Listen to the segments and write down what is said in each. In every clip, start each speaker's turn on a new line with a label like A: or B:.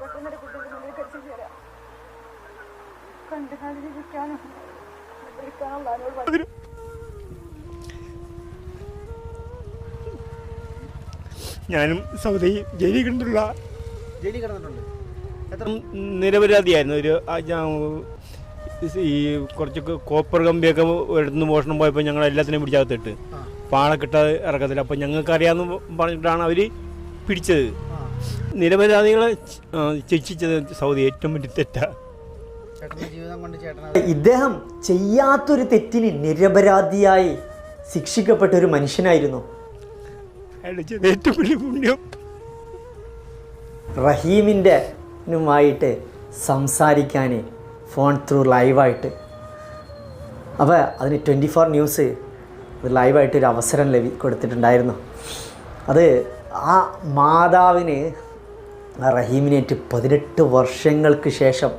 A: പെട്ടെന്നൊരു കുട്ടിയുടെ എത്തിച്ചു തരാം കണ്ടു
B: ഞാനും സൗദി ജയിലിൽ കിടന്നിട്ടുള്ള
C: ജയിലിൽ കിടന്നിട്ടുണ്ട്. എത്ര?
B: നിരപരാധിയായിരുന്നു. ഒരു ഈ കുറച്ച് കോപ്പർ കമ്പിയൊക്കെ എടുത്തുനിന്ന് മോഷണം പോയപ്പോൾ ഞങ്ങൾ എല്ലാത്തിനെയും പിടിച്ചകത്തിട്ട്. പാള കിട്ടാതെ ഇറക്കത്തില്ല അപ്പം ഞങ്ങൾക്കറിയാമെന്ന് പറഞ്ഞിട്ടാണ് അവർ പിടിച്ചത്. നിരപരാധികളെ ശിക്ഷിച്ചത് സൗദി ഏറ്റവും വലിയ തെറ്റാണ്
C: ചേട്ടൻ
D: ഇദ്ദേഹം ചെയ്യാത്തൊരു തെറ്റിന് നിരപരാധിയായി ശിക്ഷിക്കപ്പെട്ട ഒരു മനുഷ്യനായിരുന്നു.
B: ഏറ്റവും വലിയ പുണ്യം.
D: റഹീമിന്റെ നുമായിട്ട് സംസാരിക്കാൻ ഫോൺ ത്രൂ ലൈവായിട്ട്. അപ്പോൾ അതിന് ട്വന്റി ഫോർ ന്യൂസ് ലൈവായിട്ടൊരു അവസരം ലഭി കൊടുത്തിട്ടുണ്ടായിരുന്നു. അത് ആ മാതാവിന് റഹീമിനേറ്റ് പതിനെട്ട് വർഷങ്ങൾക്ക് ശേഷം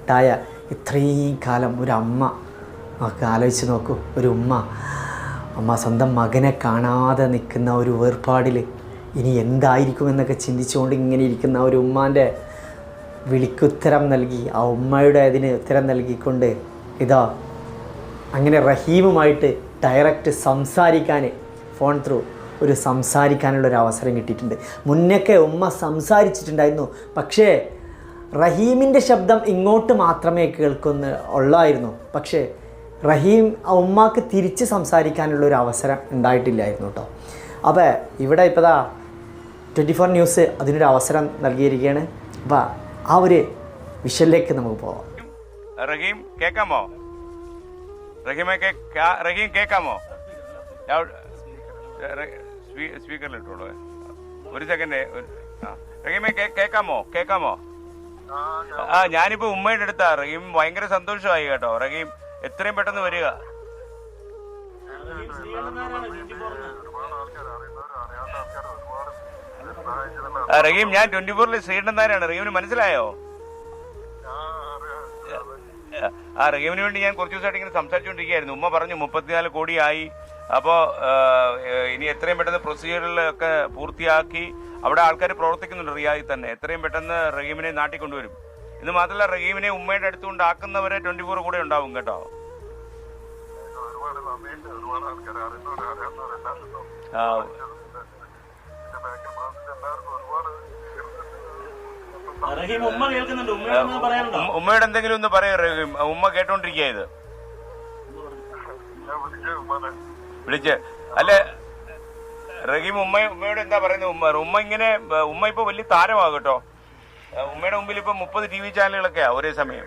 D: ഉണ്ടായ ഇത്രയും കാലം ഒരു അമ്മ. ഒക്കെ ആലോചിച്ച് നോക്കൂ ഒരു ഉമ്മ. അമ്മ സ്വന്തം മകനെ കാണാതെ നിൽക്കുന്ന ഒരു വേർപാടിൽ ഇനി എന്തായിരിക്കും എന്നൊക്കെ ചിന്തിച്ചുകൊണ്ട് ഇങ്ങനെ ഇരിക്കുന്ന ഒരു ഉമ്മാന്റെ വിളിക്കുത്തരം നൽകി ആ ഉമ്മയുടെ അതിന് ഉത്തരം നൽകിക്കൊണ്ട് ഇതാ അങ്ങനെ റഹീമുമായിട്ട് ഡയറക്റ്റ് സംസാരിക്കാൻ ഫോൺ ത്രൂ ഒരു സംസാരിക്കാനുള്ള ഒരു അവസരം കിട്ടിയിട്ടുണ്ട്. മുന്നൊക്കെ ഉമ്മ സംസാരിച്ചിട്ടുണ്ടായിരുന്നു. പക്ഷേ റഹീമിന്റെ ശബ്ദം ഇങ്ങോട്ട് മാത്രമേ കേൾക്കുന്ന ഉള്ളായിരുന്നു. പക്ഷേ റഹീം ഉമ്മാക്ക് തിരിച്ച് സംസാരിക്കാനുള്ള ഒരു അവസരം ഉണ്ടായിട്ടില്ലായിരുന്നു കേട്ടോ. അപ്പോൾ ഇവിടെ ഇപ്പതാ ട്വന്റി ഫോർ ന്യൂസ് അതിനൊരു അവസരം നൽകിയിരിക്കുകയാണ്. അപ്പോൾ ആ ഒരു വിഷലിലേക്ക് നമുക്ക് പോവാം.
E: റഹീം കേൾക്കാമോ റഹീമെ റഹീം കേക്കാമോ? സ്പീക്കറിൽ ഇട്ടോളൂ ഒരു സെക്കൻഡ് റഹീമേ കേക്കാമോ? കേക്കാമോ? ആ ഞാനിപ്പോ ഉമ്മയുടെ അടുത്താ. റഹീം ഭയങ്കര സന്തോഷമായി കേട്ടോ. റഹീം എത്രയും പെട്ടെന്ന് വരിക. റഹീം ഞാൻ ട്വന്റി ഫോറിൽ നായരാണ് റഹീമിന് മനസ്സിലായോ? ആ റഹീമിന് വേണ്ടി ഞാൻ കുറച്ച് ദിവസമായിട്ട് ഇങ്ങനെ സംസാരിച്ചുകൊണ്ടിരിക്കുകയായിരുന്നു ഉമ്മ പറഞ്ഞു മുപ്പത്തിനാല് കോടിയായി. അപ്പോൾ ഇനി എത്രയും പെട്ടെന്ന് പ്രൊസീജിയറിലൊക്കെ പൂർത്തിയാക്കി അവിടെ ആൾക്കാർ പ്രവർത്തിക്കുന്നുണ്ട് റിയാദിൽ തന്നെ. എത്രയും പെട്ടെന്ന് റഹീമിനെ നാട്ടിൽ കൊണ്ടുവരും ഇത് മാത്രമല്ല റഹീമിനെ ഉമ്മയുടെ അടുത്തുകൊണ്ട് ആക്കുന്നവരെ ട്വന്റി ഫോർ കൂടെ ഉണ്ടാവും കേട്ടോ. ഉമ്മയുടെ എന്തെങ്കിലും ഒന്ന് പറയൂ റഹീം. ഉമ്മ കേട്ടോണ്ടിരിക്കുക ഇത്. വിളിച്ച്. അല്ലെ? റഹീം ഉമ്മ ഉമ്മയോട് എന്താ പറയുന്നത് ഉമ്മ? ഉമ്മ ഇങ്ങനെ ഉമ്മ ഇപ്പൊ വലിയ താരമാകും കേട്ടോ ഉമ്മയുടെ മുമ്പിൽ ഇപ്പൊ മുപ്പത് ടി വി ചാനലുകളൊക്കെയാ ഒരേ സമയം.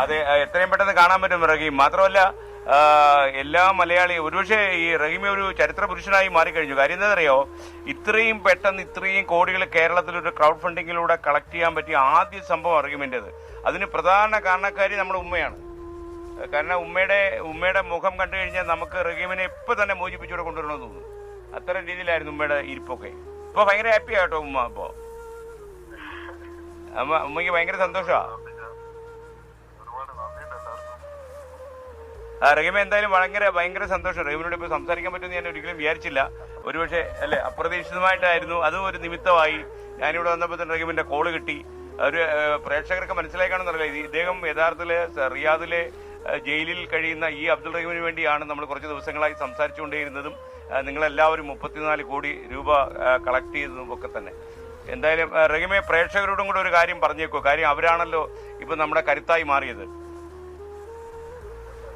E: അതെ എത്രയും പെട്ടെന്ന് കാണാൻ പറ്റും റഹീം. മാത്രമല്ല എല്ലാ മലയാളി ഒരുപക്ഷെ ഈ റഹീമെ ഒരു ചരിത്ര പുരുഷനായി മാറിക്കഴിഞ്ഞു. കാര്യം എന്താണെന്നറിയോ? ഇത്രയും പെട്ടെന്ന് ഇത്രയും കോടികൾ കേരളത്തിൽ ഒരു ക്രൗഡ് ഫണ്ടിങ്ങിലൂടെ കളക്ട് ചെയ്യാൻ പറ്റിയ ആദ്യ സംഭവം റഹീമിന്റെത്. അതിന് പ്രധാന കാരണക്കാരി നമ്മുടെ ഉമ്മയാണ്. കാരണം ഉമ്മയുടെ ഉമ്മയുടെ മുഖം കണ്ടു കഴിഞ്ഞാൽ നമുക്ക് റഹീമിനെ ഇപ്പൊ തന്നെ മോചിപ്പിച്ചുകൂടെ കൊണ്ടുവരണമെന്ന് തോന്നുന്നു. അത്തരം രീതിയിലായിരുന്നു ഉമ്മയുടെ ഇരിപ്പൊക്കെ. ഇപ്പൊ ഭയങ്കര ഹാപ്പി ആട്ടോ ഉമ്മ ഇപ്പോ. അമ്മ ഉമ്മയ്ക്ക് ഭയങ്കര ആ, റഹീമ എന്തായാലും ഭയങ്കര ഭയങ്കര സന്തോഷം. റഹീമിനോട് ഇപ്പോൾ സംസാരിക്കാൻ പറ്റുമെന്ന് ഞാൻ ഒരിക്കലും വിചാരിച്ചില്ല. ഒരുപക്ഷെ അല്ലെ അപ്രതീക്ഷിതമായിട്ടായിരുന്നു. അതും ഒരു നിമിത്തമായി ഞാനിവിടെ വന്നപ്പോൾ തന്നെ റഹീമിന്റെ കോൾ കിട്ടി. ഒരു പ്രേക്ഷകർക്ക് മനസ്സിലാക്കാണെന്നറിയില്ല ഇദ്ദേഹം യഥാർത്ഥത്തിൽ റിയാദിലെ ജയിലിൽ കഴിയുന്ന ഈ അബ്ദുൾ റഹീമിന് വേണ്ടിയാണ് നമ്മൾ കുറച്ച് ദിവസങ്ങളായി സംസാരിച്ചുകൊണ്ടേയിരുന്നതും നിങ്ങളെല്ലാവരും മുപ്പത്തിനാല് കോടി രൂപ കളക്ട് ചെയ്തതും ഒക്കെ തന്നെ. എന്തായാലും റഹീമെ പ്രേക്ഷകരോടും കൂടെ ഒരു കാര്യം പറഞ്ഞേക്കോ. കാര്യം അവരാണല്ലോ ഇപ്പൊ നമ്മുടെ കരുത്തായി മാറിയത്.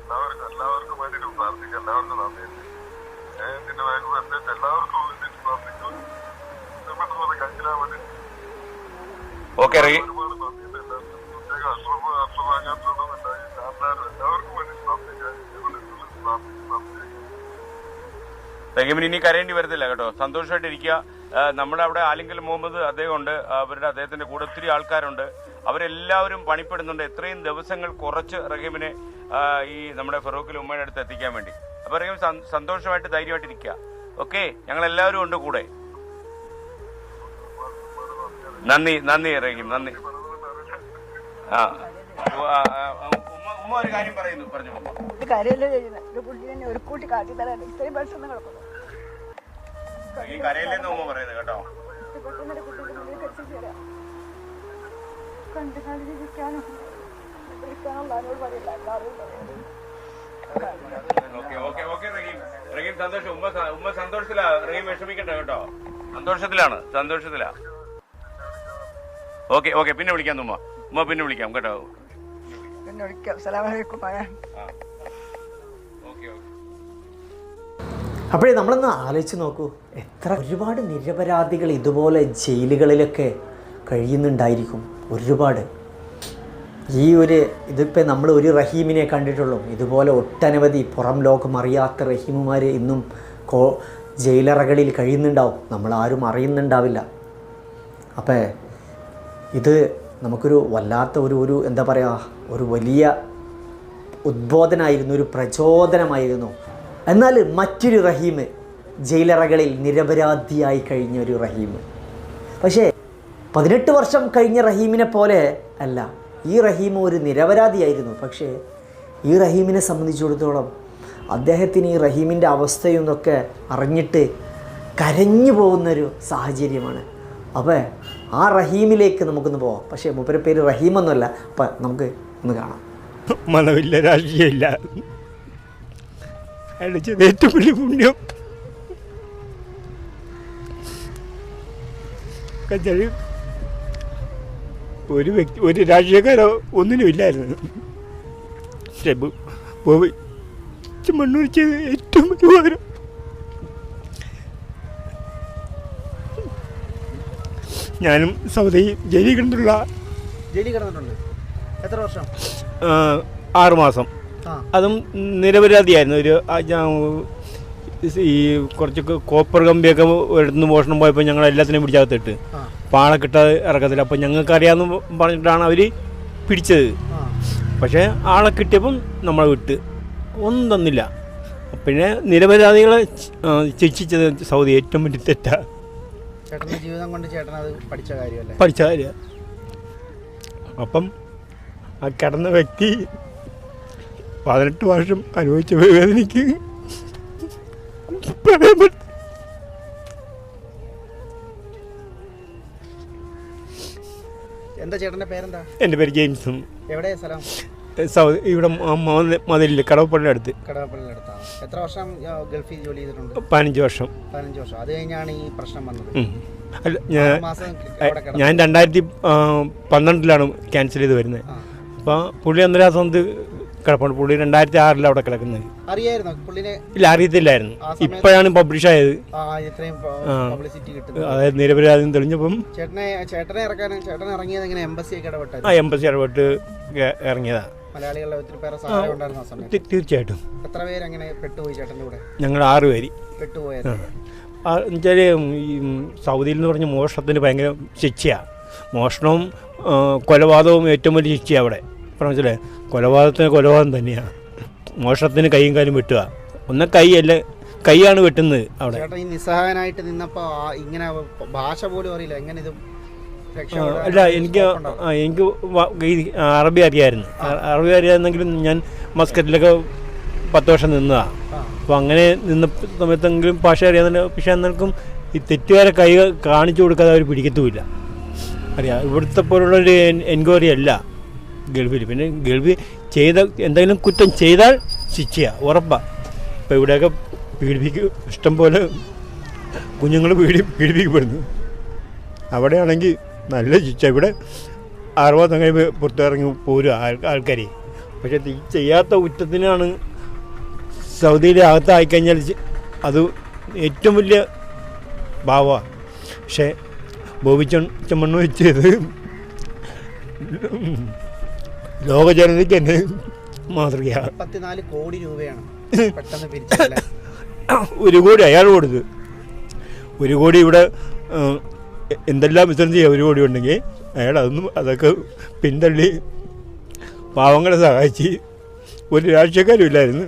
F: എല്ലാവർക്കും എല്ലാവർക്കും വേണ്ടിയിട്ട് പ്രാർത്ഥിക്കാം. എല്ലാവർക്കും നന്ദിയുണ്ട് ഞാൻ ഇതിന്റെ ബാക്കിൽ പ്രത്യേകിച്ച് എല്ലാവർക്കും വേണ്ടിയിട്ട് പ്രാർത്ഥിക്കും. പെട്ടെന്ന് അത് കഴിക്കാൻ വേണ്ടി
E: ഓക്കെ റഹീം
F: ഒരുപാട് നന്ദിയുണ്ട് എല്ലാവർക്കും. പ്രത്യേക അശ്രമ അശ്രമാകാത്തതും
E: റഹീമിന് ഇനി കരയേണ്ടി വരത്തില്ല കേട്ടോ. സന്തോഷമായിട്ട് ഇരിക്കുക. നമ്മുടെ അവിടെ ആലിങ്കൽ മുഹമ്മദ് അദ്ദേഹം ഉണ്ട് അവരുടെ അദ്ദേഹത്തിന്റെ കൂടെ ഒത്തിരി ആൾക്കാരുണ്ട്. അവരെല്ലാവരും പണിപ്പെടുന്നുണ്ട്. എത്രയും ദിവസങ്ങൾ കുറച്ച് റഹീമിനെ ഈ നമ്മുടെ ഫറൂഖിൽ ഉമ്മയുടെ അടുത്ത് എത്തിക്കാൻ വേണ്ടി. അപ്പൊ റഹീം സന്തോഷമായിട്ട് ധൈര്യമായിട്ട് ഇരിക്കുക. ഓക്കെ? ഞങ്ങൾ എല്ലാവരും ഉണ്ട് കൂടെ. നന്ദി നന്ദി റഹീം നന്ദി. ആ ഉമ്മ ഒരു കാര്യം പറയുന്നു പറഞ്ഞു
A: ഒരു കാര്യമല്ലേ ചെയ്യുന്നത് ഒരു കുട്ടി തന്നെ ഒരു കൂട്ടി കാട്ടി തരാൻ ഇത്രയും പൈസ ഒന്നും കിടക്കുന്നു.
E: ഈ കരയില്ലെന്ന് അമ്മ പറയുന്നത് കേട്ടോ.
A: കണ്ടു വിളിക്കാനുള്ള ആരോട് പറയില്ല എല്ലാവരും
E: റഹീം. സന്തോഷം. ഉമ്മ ഉമ്മ സന്തോഷത്തിലാ. റഹീം വിഷമിക്കണ്ട കേട്ടോ. സന്തോഷത്തിലാണ് സന്തോഷത്തിലാ. ഓക്കെ ഓക്കെ പിന്നെ വിളിക്കാം ഉമ്മ. ഉമ്മ പിന്നെ വിളിക്കാം കേട്ടോ.
A: പിന്നെ വിളിക്കാം
E: ഓക്കെ
D: അപ്പോഴേ നമ്മളൊന്ന് ആലോചിച്ച് നോക്കൂ. എത്ര ഒരുപാട് നിരപരാധികൾ ഇതുപോലെ ജയിലുകളിലൊക്കെ കഴിയുന്നുണ്ടായിരിക്കും. ഒരുപാട്. ഈ ഒരു ഇതിപ്പോൾ നമ്മൾ ഒരു റഹീമിനെ കണ്ടിട്ടുള്ളൂ. ഇതുപോലെ ഒട്ടനവധി പുറം ലോകം അറിയാത്ത റഹീമുമാർ ഇന്നും കോ ജയിലറകളിൽ കഴിയുന്നുണ്ടാവും. നമ്മൾ ആരും അറിയുന്നുണ്ടാവില്ല. അപ്പോൾ ഇത് നമുക്കൊരു വല്ലാത്ത ഒരു ഒരു എന്താ പറയുക ഒരു വലിയ ഉദ്ബോധനായിരുന്നു ഒരു പ്രചോദനമായിരുന്നു. എന്നാൽ മറ്റൊരു റഹീം ജയിലറകളിൽ നിരപരാധിയായി കഴിഞ്ഞ ഒരു റഹീം. പക്ഷേ പതിനെട്ട് വർഷം കഴിഞ്ഞ റഹീമിനെ പോലെ അല്ല ഈ റഹീം ഒരു നിരപരാധിയായിരുന്നു. പക്ഷേ ഈ റഹീമിനെ സംബന്ധിച്ചിടത്തോളം അദ്ദേഹത്തിന് ഈ റഹീമിന്റെ അവസ്ഥയൊന്നൊക്കെ അറിഞ്ഞിട്ട് കരഞ്ഞു പോകുന്നൊരു സാഹചര്യമാണ്. അപ്പോൾ ആ റഹീമിലേക്ക് നമുക്കൊന്ന് പോവാം. പക്ഷേ മൂപ്പരെ പേര് റഹീമൊന്നുമല്ല അപ്പം നമുക്ക് ഒന്ന് കാണാം.
B: മതമില്ല രാഷ്ട്രീയമില്ല. അടിച്ചത് ഏറ്റവും വലിയ പുണ്യം. ഒരു വ്യക്തി ഒരു രാഷ്ട്രീയക്കാരോ ഒന്നിനും ഇല്ലായിരുന്നു. പക്ഷേ മണ്ണൂർ ചെയ്ത ഏറ്റവും വലിയ ഉപകാരം. ഞാനും സൗദി ജയിലിൽ കിടന്നുള്ള
C: ജയിലിൽ കിടന്നിട്ടുണ്ട്. എത്ര വർഷം?
B: ആറുമാസം
C: മാസം.
B: അതും നിരപരാധിയായിരുന്നു. ഒരു ഈ കുറച്ച് കോപ്പർ കമ്പിയൊക്കെ എടുത്ത് മോഷണം പോയപ്പോൾ ഞങ്ങൾ എല്ലാത്തിനെയും പിടിച്ചകത്തിട്ട്. പാള കിട്ടാതെ ഇറക്കത്തില്ല. അപ്പം ഞങ്ങൾക്കറിയാമെന്ന് പറഞ്ഞിട്ടാണ് അവർ പിടിച്ചത്. പക്ഷേ ആളെ കിട്ടിയപ്പം നമ്മളെ വിട്ട്. ഒന്നും തന്നില്ല. പിന്നെ നിരപരാധികളെ ശിക്ഷിച്ചത് സൗദി ഏറ്റവും വലിയ തെറ്റാ.
C: ചേട്ടന്റെ ജീവിതം കൊണ്ട് ചേട്ടൻ അത് പഠിച്ച കാര്യമല്ലേ?
B: പഠിച്ച കാര്യം. അപ്പം ആ കിടന്ന വ്യക്തി പതിനെട്ട് വർഷം അനുഭവിച്ച വേദനയ്ക്ക്
C: എന്താ ചേട്ടന്റെ പേരെന്താ?
B: എന്റെ പേര് ജെയിംസും.
C: എവിടെയാ സ്ഥലം?
B: സൗദി ഇവിടെ മതിലിൽ കടവപ്പള്ളിയുടെ അടുത്ത്.
C: കടവപ്പള്ളിയുടെ അടുത്താണ് എത്ര വർഷം ഗൾഫിൽ ജോലി ചെയ്തിട്ടുണ്ട്?
B: പതിനഞ്ച് വർഷം.
C: പതിനഞ്ച് വർഷം. അത് കഴിഞ്ഞാണ് ഈ പ്രശ്നം വന്നത്.
B: അല്ല ഞാൻ ഞാൻ രണ്ടായിരത്തി പന്ത്രണ്ടിലാണ് ക്യാൻസൽ ചെയ്ത് വരുന്നത്. അപ്പോൾ പുള്ളി അന്നേരം ആ സമയത്ത് കിടപ്പുണ്ട്. പുള്ളി രണ്ടായിരത്തി ആറിൽ അവിടെ കിടക്കുന്നത്. 'ഇല്ല അറിയത്തില്ലായിരുന്നു. ഇപ്പോഴാണ് പബ്ലിഷ് ആയത്. അതായത് നിരപരാധിയും തെളിഞ്ഞപ്പം
C: ചേട്ടനെ ചേട്ടനെ ഇറക്കാൻ ചേട്ടൻ ഇറങ്ങിയത് എങ്ങനെ? എംബസി ഇടപെട്ട്
B: ആ എംബസി ഇടപെട്ട് ഇറങ്ങിയതാണ്
C: മലയാളികളുടെ ഒത്തിരി പേരെ സഹായം ഉണ്ടായിരുന്നു ആ സമയത്ത്?
B: തീർച്ചയായിട്ടും.
C: എത്ര പേര് അങ്ങനെ പെട്ടുപോയി ചേട്ടന്റെ കൂടെ?
B: ഞങ്ങൾ ആറ് പേര്.
C: പെട്ടുപോയത്.
B: എന്നുവെച്ചാൽ ഈ സൗദിയിൽ എന്ന് പറഞ്ഞ മോഷണത്തിന് ഭയങ്കര ശിക്ഷയാണ് മോഷണവും കൊലപാതകവും ഏറ്റവും വലിയ ശിക്ഷയാണ് അവിടെ. പറഞ്ഞാൽ കൊലപാതകത്തിന് കൊലപാതകം തന്നെയാണ് മോഷണത്തിന് കൈയും കാലും വെട്ടുക. ഒന്ന് കൈയല്ല കൈയാണ് വെട്ടുന്നത് അവിടെ.
C: നിസ്സഹായനായിട്ട് നിന്നപ്പോൾ ഇങ്ങനെ ഭാഷ പോലും അറിയില്ല. എങ്ങനെ ഇത്
B: അല്ല എനിക്ക് എനിക്ക് അറബി അറിയായിരുന്നു. അറബി അറിയാമെന്നെങ്കിലും ഞാൻ മസ്കറ്റിലൊക്കെ പത്ത് വർഷം നിന്നതാണ്. അപ്പോൾ അങ്ങനെ നിന്ന സമയത്തെങ്കിലും ഭാഷ അറിയാമെന്നില്ല പക്ഷേ എന്നാൽക്കും ഈ തെറ്റുകാരെ കൈ കാണിച്ചു കൊടുക്കാതെ അവർ പിടിക്കത്തുമില്ല. അറിയാം ഇവിടുത്തെ പോലുള്ളൊരു എൻക്വയറി അല്ല ഗൾഫിൽ പിന്നെ ഗൾഫിൽ ചെയ്ത എന്തെങ്കിലും കുറ്റം ചെയ്താൽ ശിക്ഷയാണ് ഉറപ്പാണ് ഇപ്പോൾ ഇവിടെയൊക്കെ പീഡിപ്പിക്കും ഇഷ്ടം പോലെ കുഞ്ഞുങ്ങൾ പീഡി പീഡിപ്പിക്കപ്പെടുന്നു. അവിടെയാണെങ്കിൽ നല്ല ചിച്ച ഇവിടെ അറുപത് കഴിയുമ്പോൾ പുറത്തിറങ്ങി പോരും ആൾ ആൾക്കാർ പക്ഷെ ഈ ചെയ്യാത്ത കുറ്റത്തിനാണ് സൗദിയിലെ അകത്തായിക്കഴിഞ്ഞാൽ കഴിഞ്ഞാൽ അത് ഏറ്റവും വലിയ ഭാവമാണ് പക്ഷേ ബോബി ചൺ- വെച്ചത് ലോക ജനതയ്ക്ക് തന്നെ മാതൃകയാണ്
C: പത്തിനാല് കോടി രൂപയാണ്
B: ഒരു കോടി അയാൾ കൊടുത്ത്. ഒരു കോടി ഇവിടെ എന്തെല്ലാം ഒരു കോടി ഉണ്ടെങ്കിൽ അയാൾ അതൊന്നും അതൊക്കെ പിന്തള്ളി പാവങ്ങളെ സഹായിച്ച് ഒരു രാഷ്ട്രീയക്കാരും ഇല്ലായിരുന്നു.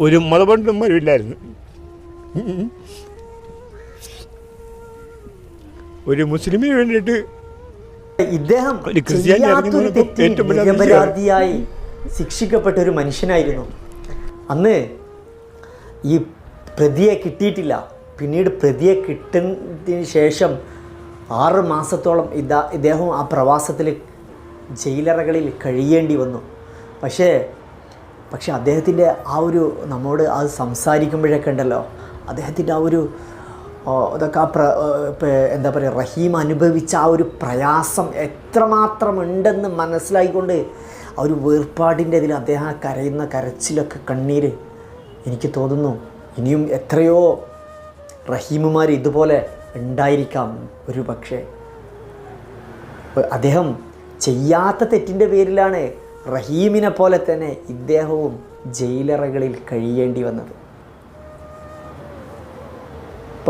B: ഒരു മതപണ്ഡിതന്മാരും ഇല്ലായിരുന്നു. ഒരു മുസ്ലിമിന് വേണ്ടിയിട്ട്
D: ഇദ്ദേഹം നിരപരാധിയായി ശിക്ഷിക്കപ്പെട്ട ഒരു മനുഷ്യനായിരുന്നു. അന്ന് ഈ പ്രതിയെ കിട്ടിയിട്ടില്ല. പിന്നീട് പ്രതിയെ കിട്ടുന്നതിന് ശേഷം ആറ് മാസത്തോളം ഇതാ ഇദ്ദേഹം ആ പ്രവാസത്തിൽ ജയിലറകളിൽ കഴിയേണ്ടി വന്നു. പക്ഷേ പക്ഷെ അദ്ദേഹത്തിന്റെ ആ ഒരു നമ്മോട് അത് സംസാരിക്കുമ്പോഴൊക്കെ ഉണ്ടല്ലോ അദ്ദേഹത്തിന്റെ ആ ഒരു അതൊക്കെ ആ പ്ര എന്താ പറയുക റഹീം അനുഭവിച്ച ആ ഒരു പ്രയാസം എത്രമാത്രം ഉണ്ടെന്ന് മനസ്സിലായിക്കൊണ്ട് ആ ഒരു വേർപാടിന്റെ ഇതിൽ അദ്ദേഹം കരയുന്ന കരച്ചിലൊക്കെ കണ്ണീര് എനിക്ക് തോന്നുന്നു. ഇനിയും എത്രയോ റഹീമുമാർ ഇതുപോലെ ഉണ്ടായിരിക്കാം ഒരു പക്ഷേ. അദ്ദേഹം ചെയ്യാത്ത തെറ്റിന്റെ പേരിലാണ് റഹീമിനെ പോലെ തന്നെ ഇദ്ദേഹവും ജയിലറകളിൽ കഴിയേണ്ടി വന്നത്.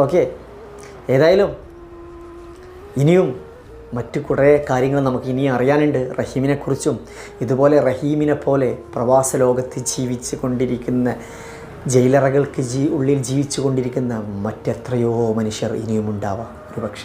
D: ഓക്കെ ഏതായാലും ഇനിയും മറ്റു കുറേ കാര്യങ്ങൾ നമുക്ക് ഇനിയും അറിയാനുണ്ട്. റഹീമിനെക്കുറിച്ചും ഇതുപോലെ റഹീമിനെ പോലെ പ്രവാസ ലോകത്ത് ജീവിച്ച് കൊണ്ടിരിക്കുന്ന ജയിലറകൾക്ക് ജീ ഉള്ളിൽ ജീവിച്ചു കൊണ്ടിരിക്കുന്ന മറ്റെത്രയോ മനുഷ്യർ ഇനിയും ഉണ്ടാവാം ഒരു പക്ഷേ